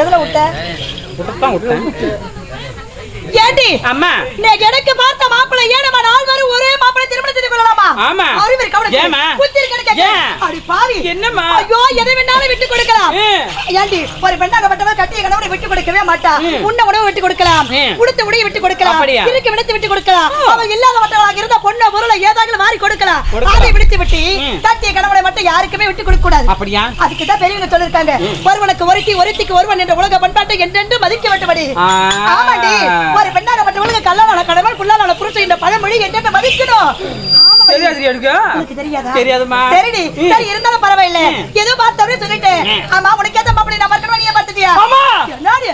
எதுல விட்ட? விட்டு தான் விட்டேன். ஏண்டி அம்மா நீ எனக்கு பார்த்த மாப்பிள்ளை ஏன் நம்ம நாள் வரும் ஒரே மாப்பிள்ளை திருமணம் செய்து கொள்ளலாமா ஆமா. அறிவு? ஏம்மா? புத்தி. ஏன்? அடி பாவி என்னம்மா? ஐயோ எதை வேணாலும் விட்டு கொடுக்கலாம். ஏண்டி ஒரு பெண்ணாகப்பட்டவர் கட்டிய கணவனை விட்டு கொடுக்கவே மாட்டா. உண்ண உணவு விட்டு கொடுக்கலாம். உடுத்த உடைய விட்டு கொடுக்கலாம்? இருக்க விடுத்து விட்டு கொடுக்கலாம் அவள் இல்லாதவர்களாக இருந்த பொண்ண பொருளை ஏதாவது வாரி கொடுக்கலாம். அதை விடுத்து விட்டு. கட்டிய கணவனை மட்டும் யாருக்குமே விட்டு கொடுக்க கூடாது அப்படியா அதுக்கு தான் பெரியவங்க சொல்லிருக்காங்க ஒருவனுக்கு ஒருத்தி ஒருத்திக்கு ஒருவன் என்ற உலக பண்பாட்டை என்றென்று மதிக்க வேண்டும்படி. ஆமாண்டி ஒரு பெண்ணாகப்பட்டவளுக்கு கல்லான கணவன் புல்லான புருஷன் இந்த பழமொழி என்றென்று மதிக்கணும் ஆமாடி. தெரியாது எடுக்க உனக்கு தெரியாதா தெரியாதும்மா. சரிடி. சரி இருந்தாலும் பரவாயில்ல. ஏதோ பார்த்தவரே சொல்லிட்டேன். ஆமா உனக்கு ஏத்த மாப்பிள்ளை நான் பார்க்கணும் நீயே பார்த்துட்டியா ஆமா. என்னடி.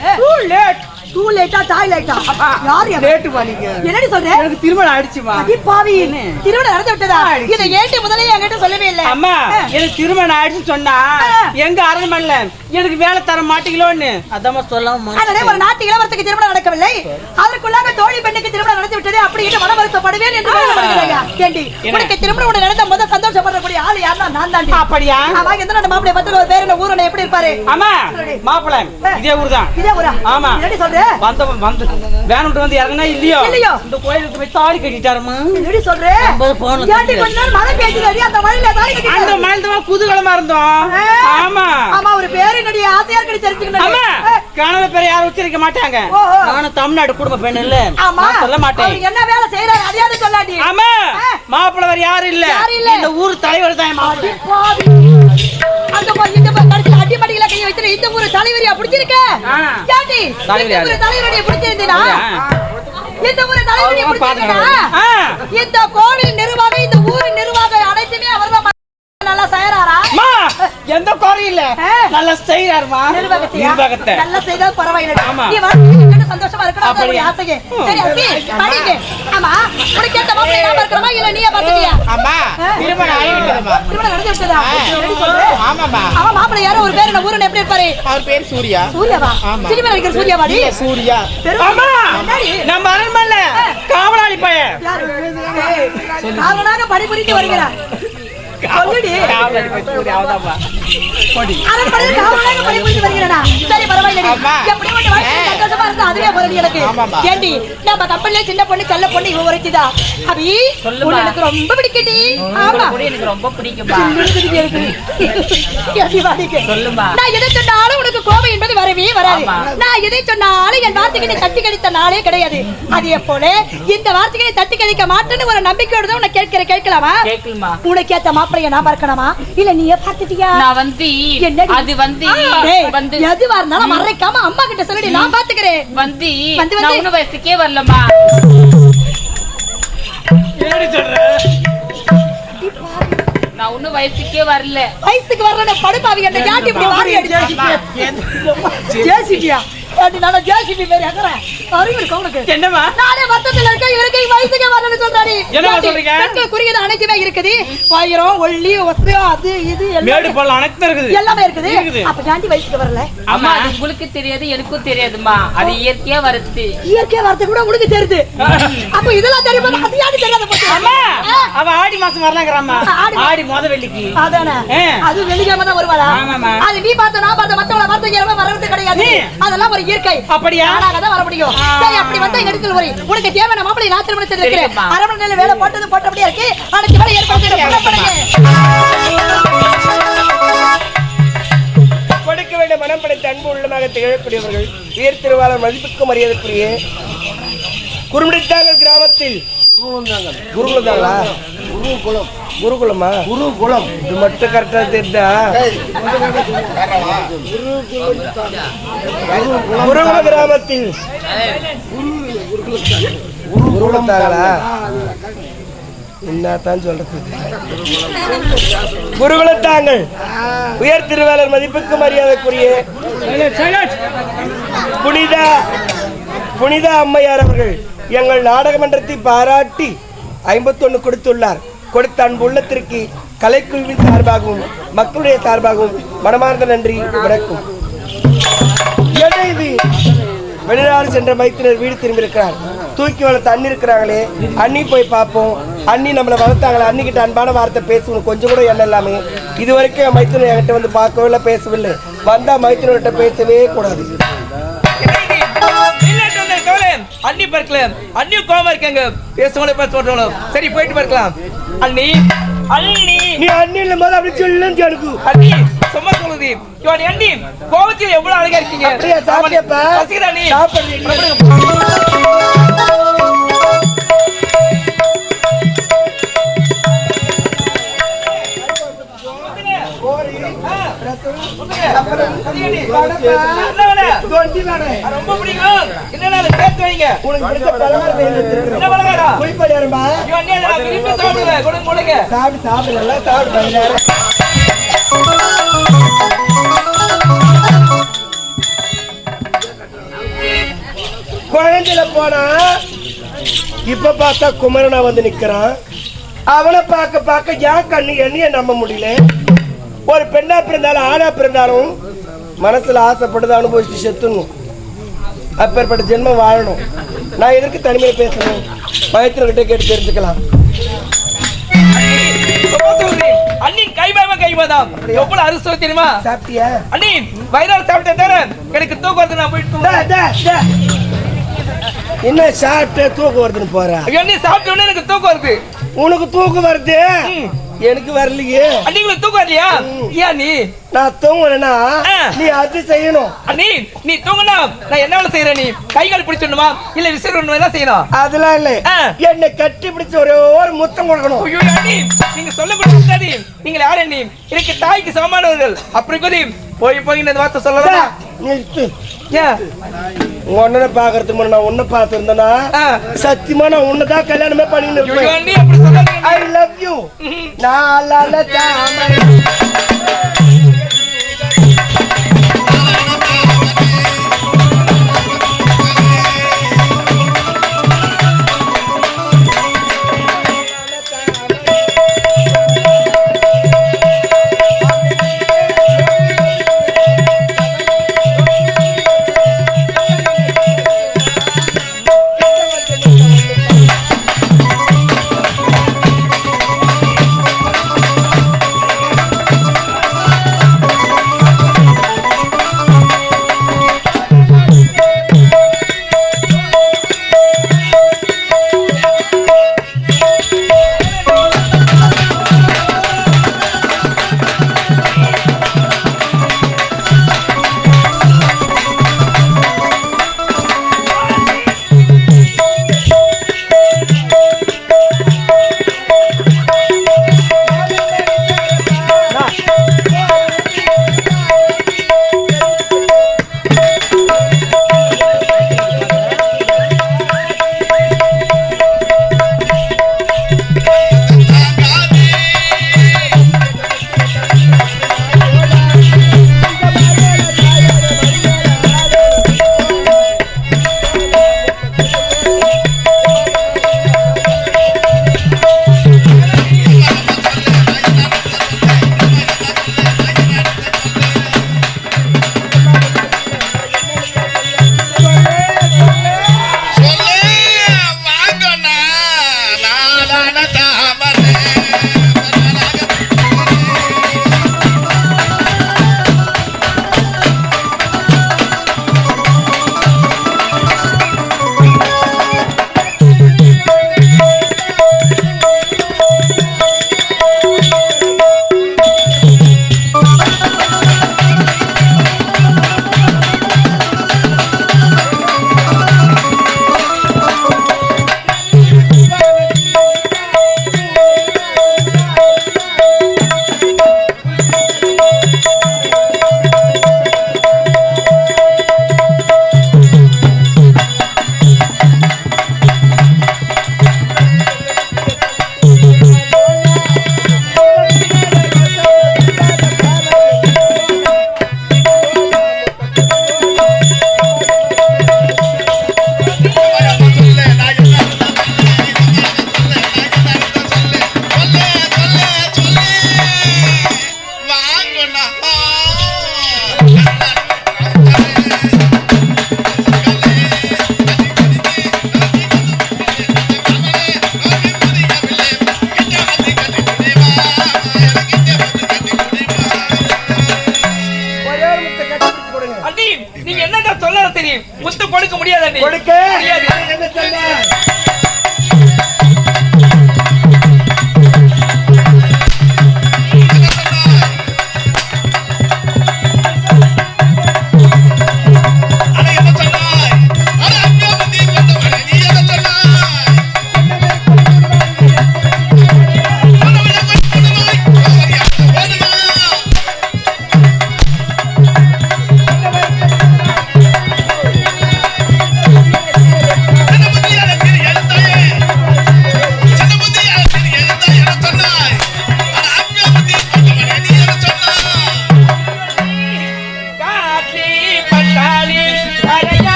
டூ லேட்டா யார்? லேட்டு என்னடி சொல்ற எனக்கு திருமணம் ஆயிடுச்சுமா அடி பாவி திருமணம் நடந்து விட்டதா இதை ஏட்டு முதல்ல என்கிட்ட சொல்லவே இல்ல அம்மா. எனக்கு திருமணம் ஆயிடுச்சுன்னு சொன்னா. எங்க அரண்மனைல எனக்கு வேலை தர மாட்டீங்களோன்னு? அதாம்மா சொல்லாம அதனே ஒரு நாட்டு இளவரசுக்கு திருமணம் நடக்கவில்லை. அதற்குள்ளாக தோழி பெண்ணுக்கு திருமணம் நடந்து விட்டது. அப்படின்னு மன வருத்தப்படுவேன் என்று என்ன? உனக்கு திருமணம் உடனே நடந்த முதல் சந்தோஷப்படக்கூடிய ஆள் யாருன்னா நான் தாண்டி. அப்படியா? ஆமா எந்த நாட்டு மாப்பிள்ளை பத்துல ஒரு பேர் என்ன ஊரனை எப்படி இருப்பாரு? அம்மா மாப்பிள்ள. இதே ஊர் தான் இதே ஊரா? ஆமா. என்னடி சொல்ற? வந்த வந்து வேணும்ட்டு வந்து இறங்கினா இல்லையோ? இல்லையோ. இந்த கோயிலுக்கு போய் தாலி கட்டிட்டாருமா? என்னடி சொல்ற? ஐம்பது பவுன்ல ஏண்டி கொஞ்ச நாள் மழை பெய்யுது அந்த மழையில தாலி அந்த கட்டிட்டாரு. மயில்தான் குதூகலமா இருந்தோம். ஆமா. ஆமா ஒரு பேர் என்னுடைய ஆசையா இருக்கடி தெரிஞ்சுக்கணும். பேரை யாரும் உச்சரிக்க மாட்டாங்க. நானும் தமிழ்நாடு குடும்ப பெண் இல்ல. நான் சொல்ல மாட்டேன். என்ன வேலை செய்யறாரு அதையாவது சொல்லாடி ஆமா ஆ. மாப்பிள்ள வேற யாரும் இல்ல. இந்த ஊர் தலைவர் தான் போய் இந்த கடைசியில அடிமடியில கையை வச்சுட்டு இந்த ஊரு தலைவரியா பிடிச்சிருக்க? தலைவர் இந்த? ஊரு தலைவரியா பிடிச்சிருந்தீனா? இந்த ஊரு தலைவரியா பிடிச்சிருந்தீனா. இந்த கோவில் எந்த குறையும் இல்ல. நல்லா செய்யறாருமா? நிர்வாகத்தை. நல்லா செய்தா பரவாயில்லை. ஆமா. நீ வாழ்க்கையில சந்தோஷமா இருக்கணும்? உன்னுடைய ஆசையே. சரி அசி படிங்க. ஆமா உனக்கு ஏத்த மாப்பிள்ளை நாம இருக்கிறோமா இல்ல நீயே பாத்துக்கியா அம்மா ஆ? திருமணம் ஆகிவிட்டதுமா திருமணம் நடந்து விட்டதா? ஆ. எப்படி சொல்ற ஆமாம்மா. அவன் மாப்பிள்ளை யாரோ? ஒரு பேர் என்ன? ஊருன்னு எப்படி இருப்பாரு? அவர் பேர் சூர்யா. சூர்யாவா? ஆமா. சினிமா நடிக்கிற சூர்யாவாடி இல்ல, சூர்யா. என்னடி? நம்ம அரண்மனைல காவலாளி பையன். காவலனாக பணிபுரிந்து வருகிறார். சொல்லுடி அவன்தான்ப்பா. போடி. அரண்மனையில் காவலனாக பணிபுரிந்து வருகிறானா சரி பரவாயில்லை அம்மா. எப்படி மட்டும் போறது எனக்கு. ஏண்டி நம்ம கப்பல்ல சின்ன பொண்ணு செல்ல பொண்ணு இவ ஒருத்திதா அபி எனக்கு ரொம்ப பிடிக்குடி. ஆமா. எனக்கு ரொம்ப? சொல்லுமா. நான் எதை சொன்னாலும் உனக்கு கோபம் என்பது வரவே வராது. நான் எதை சொன்னாலும் என் வார்த்தைகளை தட்டி கழித்த நாளே கிடையாது. அதே போல இந்த வார்த்தைகளை தட்டி கழிக்க மாட்டேன்னு ஒரு நம்பிக்கையோட தான் உன்னை கேட்கிற கேட்கலாமா? உனக்கு ஏத்த மாப்பிளைய நான் பார்க்கணுமா? இல்ல நீயே பார்த்துட்டியா? நான் வந்து? அது வந்து எதுவா இருந்தாலும் மறைக்காம அம்மா கிட்ட சொல்லிடு நான் பாத்துக்கிறேன் வந்து வந்து, வந்து. நான் ஒண்ணு வயசுக்கே வரலம்மா. சொல்ற? நான் ஒண்ணு வயசுக்கே வரல. வயசுக்கு வர்ற படுப்பாவி என்ன ஜாட்டி இப்படி வாரி அடி ஜேசிபியா? ஏண்டி நான் ஜேசிபி பேர் எங்கறேன் அறிவு இருக்கா உனக்கு என்னம்மா? நானே வருத்தத்துல இருக்கேன் இவருக்கு வயசுக்கு வரணும்னு சொல்றாடி ஏண்டி, சொல்றீங்க? பெண்கள் குறியது அனைத்துமே இருக்குது. வயிறம் ஒல்லி ஒசரம் அது இது மேடு எல்லாமே பள்ளம் அனைத்தும் இருக்குது. எல்லாமே இருக்குது. அப்ப ஜாண்டி வயசுக்கு வரல. அம்மா அது உங்களுக்கு தெரியாது எனக்கும் தெரியாதும்மா. அது இயற்கையா வருது. இயற்கை வார்த்தை கூட உனக்கு தெரியுது. அப்ப இதெல்லாம் தெரியும் அது யாரு தெரியாத போச்சு? அம்மா அவ ஆடி மாசம் வரலாங்கிறாம்மா. ஆடி மொத வெள்ளிக்கு. அதானே. அது வெள்ளிக்கிழமை தான் வருவாளா. அது நீ பார்த்த நான் பார்த்த மத்தவங்கள பார்த்த வர்றது கிடையாது. அதெல்லாம் ஒரு இயற்கை. அப்படியா? நானாக தான் வர முடியும் சரி அப்படி வந்தா எங்க இடத்துல ஒரு உனக்கு தேவையான மாப்பிளை நான் திருமணம் செய்திருக்கிறேன் சரிங்கம்மா. அரமணையில வேலை போட்டது போட்டபடியே இருக்கு. அடுத்த வேலை ஏற்படுத்தி கொடுக்க வேண்டிய மனம் படைத்த அன்பு உள்ளமாக திகழக்கூடியவர்கள். உயர் திருவாளர் மதிப்புக்கு மரியாதைக்குரிய குருமுடித்தாங்கல் கிராமத்தில் குருகுலதாங்களா குருகுலம். குருகுலமா? குருகுலம். இது மட்டும் கரெக்டா தெரிஞ்சா குருகுல கிராமத்தில். குருகுலத்தாங்களா என்னத்தான் சொல்றது? குருகுலத்தாங்கள். உயர் திருவாளர் மதிப்புக்கு மரியாதைக்குரிய புனித புனித அம்மையார் அவர்கள். எங்கள் நாடகமன்றத்தை பாராட்டி ஐம்பத்தொன்னு கொடுத்துள்ளார். கொடுத்த அன்பு உள்ளத்திற்கு கலைக்குழுவின் சார்பாகவும் மக்களுடைய சார்பாகவும் மனமார்ந்த நன்றி வணக்கம். இது? வெளிநாடு சென்ற மைத்தினர் வீடு திரும்பியிருக்கிறார். தூக்கி வளர்த்த அண்ணி இருக்கிறாங்களே. அண்ணி போய் பார்ப்போம். அண்ணி நம்மளை வளர்த்தாங்களே? அண்ணிக்கிட்ட அன்பான வார்த்தை பேசணும் கொஞ்சம் கூட எண்ணம் இல்லாமல் இது வரைக்கும் என் மைத்தினர் என்கிட்ட வந்து பார்க்கவே இல்லை பேசவில்லை. வந்தால் மைத்தினர்கிட்ட பேசவே கூடாது. கவலை அண்ணி பார்க்கல அண்ணி கோவமா இருக்காங்க. பேசுவோம் பேச சொல்றோம் சரி போயிட்டு பார்க்கலாம். அண்ணி. அண்ணி. நீ அண்ணில போது அப்படி சொல்லுன்னு எனக்கு அண்ணி சும்மா சொல்லுது. இவன் அண்ணி கோவத்தில் எவ்வளவு அழகா இருக்கீங்க? அப்படியா அண்ணி சாப்பிடுறீங்க ரொம்ப பிடிக்கும் என்னடா சேர்த்து வைங்க உனக்கு பிடிச்ச பலகாரம் என்ன பலகாரம் போய் விரும்பி சாப்பிடுவேன் கொடுங்க குழந்தையில போனா இப்ப பார்த்தா குமரனா வந்து நிக்கிறான். அவனை பார்க்க பார்க்க ஏன் கண்ணு என்னைய நம்ப முடியல? ஒரு பெண்ணா பிறந்தாலும் ஆணா பிறந்தாலும் மனசுல ஆசைப்படுது அனுபவிச்சு செத்துணும் அப்பேற்பட்ட ஜென்மம் வாழணும். நான் எதற்கு தனிமையை பேசணும் பயத்தினர்கிட்ட கேட்டு தெரிஞ்சுக்கலாம். அண்ணின் கைமாம கைமாதான் எவ்வளவு அரிசி தெரியுமா? சாப்பிட்டியா? அண்ணி வயிறால் சாப்பிட்டேன் தானே? எனக்கு தூக்கம் வருது நான் போயிட்டு. என்ன சாப்பிட்டு தூக்கம் வருதுன்னு போற? அண்ணி சாப்பிட்ட உடனே எனக்கு தூக்கம் வருது. உனக்கு தூக்கம் வருது. எனக்கு வரலையே. உங்களுக்கு தூக்கம் வரலையா? ஏன் நீ? நான் தூங்கலைன்னா ஆ. நீ அது செய்யணும். அண்ணி நீ தூங்கினா நான் என்ன வேலை செய்யறேன் நீ? கை கால் பிடிச்சிடணுமா இல்ல விசிறணும்? என்ன செய்யணும்? அதெல்லாம் இல்லை. என்னை கட்டி பிடிச்ச ஒரே ஒரு முத்தம் கொடுக்கணும். ஐயோ அண்ணி நீங்க சொல்லக்கூடாது நீங்க யார் அண்ணி எனக்கு தாய்க்கு சமமானவர்கள். அப்படி போய் போய் இந்த வார்த்தை சொல்லலாம்? நிறுத்து. ஏன் உங்க அண்ணனை பாக்குறதுக்கு முன்னாடி நான் உன்னை பார்த்திருந்தேனா? ஆ. சத்தியமா நான் உன்னதான் கல்யாணமே பண்ணிட்டு இருப்பேன். ஐ லவ் யூ நாலால தாமரை.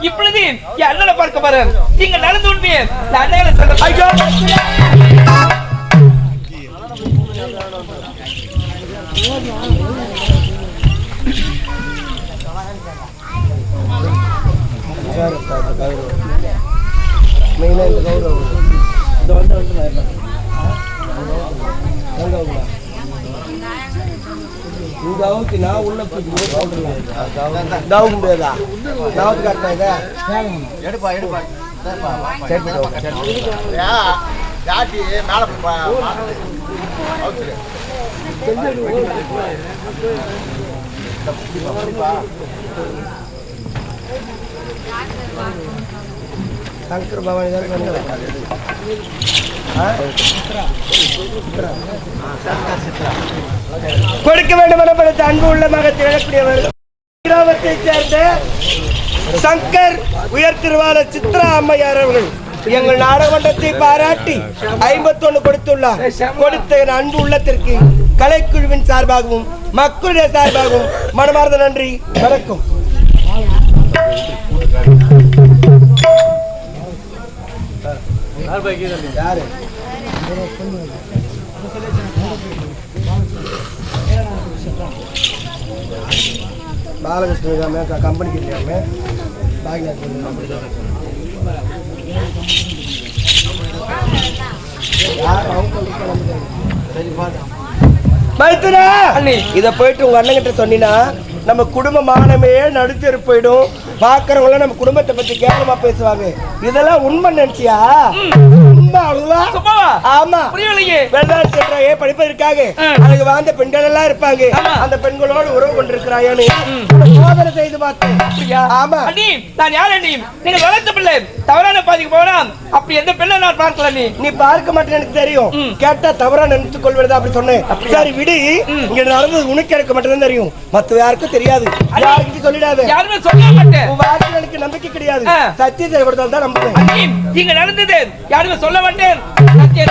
இப்பொழுது என் அண்ணனை பார்க்க பாரு நீங்க நடந்து உண்மையே அண்ணனை சொல்ல ஐயோ! மெயினாக இந்த கௌரவம். இந்த வந்து வந்து இந்த அவுத்து நான் உள்ள போய் தாவு முடியாதா? தாவத்து காட்டினா இதை? எடுப்பா எடுப்பா. சங்கர் பவானி தான் வந்தது. கொடுக்க வேண்டும் என படுத்த அன்பு உள்ளமாக திகழக்கூடியவர் கிராமத்தைச் சேர்ந்த சங்கர் உயர் திருவாளர் சித்ரா அம்மையார் அவர்கள் எங்கள் நாடகமன்றத்தை பாராட்டி ஐம்பத்தொன்னு கொடுத்துள்ளார். கொடுத்த என் அன்பு உள்ளத்திற்கு கலைக்குழுவின் சார்பாகவும் மக்களுடைய சார்பாகவும் மனமார்ந்த நன்றி. வணக்கம். யாரு பாலகிருஷ்ண கம்பெனிக்கு இல்லையாமே மைத்துனா அண்ணி. இதை போயிட்டு உங்க அண்ணன் கிட்ட சொன்னீங்கன்னா நம்ம குடும்ப மானமே நடுத்தெரு போயிடும் பாக்குறவங்க நம்ம குடும்பத்தை பத்தி கேவலமா பேசுவாங்க. இதெல்லாம் உண்மை நினைச்சியா? உண்மை அவ்வளவுதான். சும்மாவா? ஆமா. புரியலையே. வெளிநாட்டு சென்றாயே படிப்பதற்காக. ம். அதுக்கு வாழ்ந்த பெண்கள் எல்லாம் இருப்பாங்க. அந்த பெண்களோடு உறவு கொண்டிருக்கிறாயான்னு. சோதனை செய்து பார்த்தேன். ஆமா. அண்ணி நான் யார் அண்ணி? நீங்க வளர்த்த பிள்ளை. தவறான பாதிக்கு போனா அப்படி எந்த பெண்ணை நான் பார்க்கல நீ நீ பார்க்க மாட்டேன்னு எனக்கு தெரியும். கேட்டா தவறா நினைத்துக் கொள்வதா அப்படி சொன்னேன். சரி விடு. இங்க நடந்தது உனக்கு எனக்கு மட்டும் தான் தெரியும். மத்த யாருக்கும் தெரியாது. யாருக்கிட்ட சொல்லிடாத. யாருமே சொல்ல மாட்டேன். உன் எனக்கு நம்பிக்கை கிடையாது. சத்தியத்தை தான் நம்புவேன். இங்க நடந்தது யாருமே சொல்ல மாட்டேன். சத்தியம்.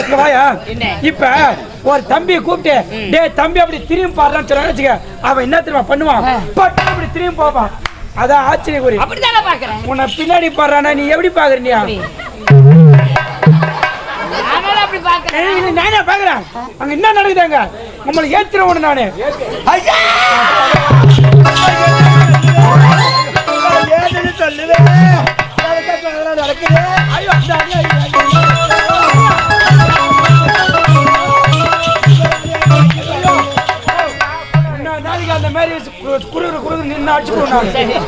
இங்க வாயா. என்ன? இப்ப ஒரு தம்பியை கூப்பிட்டு டேய் தம்பி அப்படி திரும்பி பாடுறான்னு சொல்ல வச்சுக்க அவன் என்ன தெரியுமா பண்ணுவான்? பட்டு அப்படி திரும்பி பார்ப்பான். அதான் ஆச்சரிய குறி. அப்படித்தானே பாக்குறேன் உன்னை பின்னாடி பாடுறானா நீ எப்படி பாக்குறியா? நானே பாக்குறேன் அங்க என்ன நடக்குதாங்க உங்களை ஏத்துற ஒண்ணு நானு. சொல்லுவேன். நடக்குது.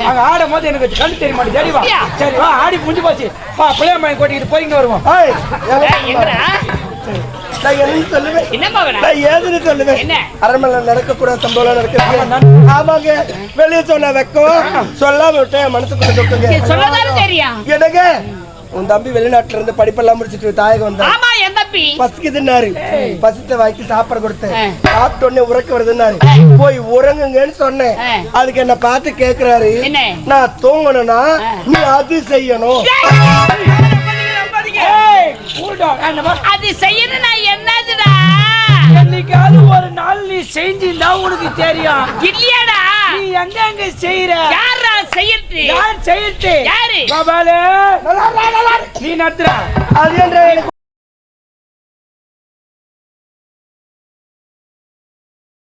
அங்க ஆடும் போது எனக்கு கண்ணு தெரிய மாட்டேன் சரி வா. சரி வா ஆடி முடிஞ்சு போச்சு. வா பிள்ளைய மயன் கோட்டிக்கிட்டு போயிங்க வருவோம். வெளியே சொன்ன வெக்கம். சொல்லாம விட்டேன் மனசுக்குள்ள என்னங்க? உன் தம்பி வெளிநாட்டுல இருந்து படிப்பெல்லாம் முடிச்சிட்டு தாயகம் தம்பி பசிக்குதுன்னாரு. பசித்த வாய்க்கு சாப்பாடு கொடுத்தேன். சாப்பிட்ட உடனே உறக்க வருதுன்னாரு. போய் உறங்குங்கன்னு சொன்னேன். அதுக்கு என்ன பார்த்து கேக்குறாரு. என்ன? நான் தூங்கணும்னா நீ அது செய்யணும். அது செய்யணும் நான் என்னதுடா? என்னைக்காவது ஒரு நாள் நீ செஞ்சிருந்தா உனக்கு தெரியும். இல்லையாடா? நீ எங்க எங்க செய்யற யாரா செய்யறது? யார்? செய்யறது யாரு பாபாலே நீ நடத்துற அது என்ற